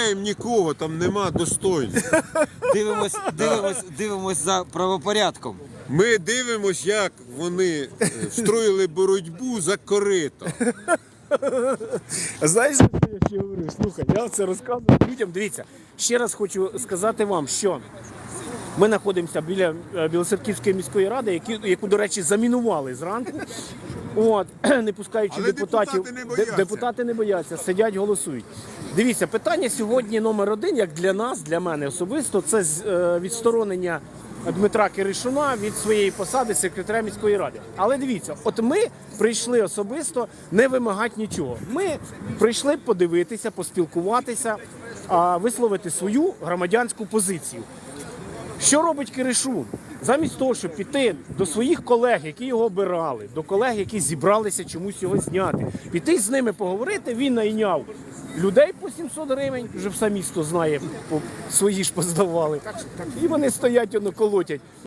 Знаємо нікого, там нема достойних. Дивимось, дивимось, дивимось за правопорядком. Ми дивимось, як вони е, встроїли боротьбу за корито. Знаєш, що я ще говорю? Слухай, я це розказую людям. Дивіться, ще раз хочу сказати вам, що ми знаходимося біля е, Білоцерківської міської ради, які, яку, до речі, замінували зранку. От, не пускаючи Але депутатів. депутати не бояться. депутати не бояться, сидять, голосують. Дивіться, питання сьогодні номер один, як для нас, для мене особисто, це е, відсторонення Дмитра Киришуна від своєї посади секретаря міської ради. Але дивіться, от ми прийшли особисто не вимагати нічого. Ми прийшли подивитися, поспілкуватися, висловити свою громадянську позицію. Що робить Киришун? Замість того, щоб піти до своїх колег, які його обирали, до колег, які зібралися чомусь його зняти, піти з ними поговорити, він найняв людей по 700 гривень, вже все місто знає, свої ж поздавали. І вони стоять, воно колотять.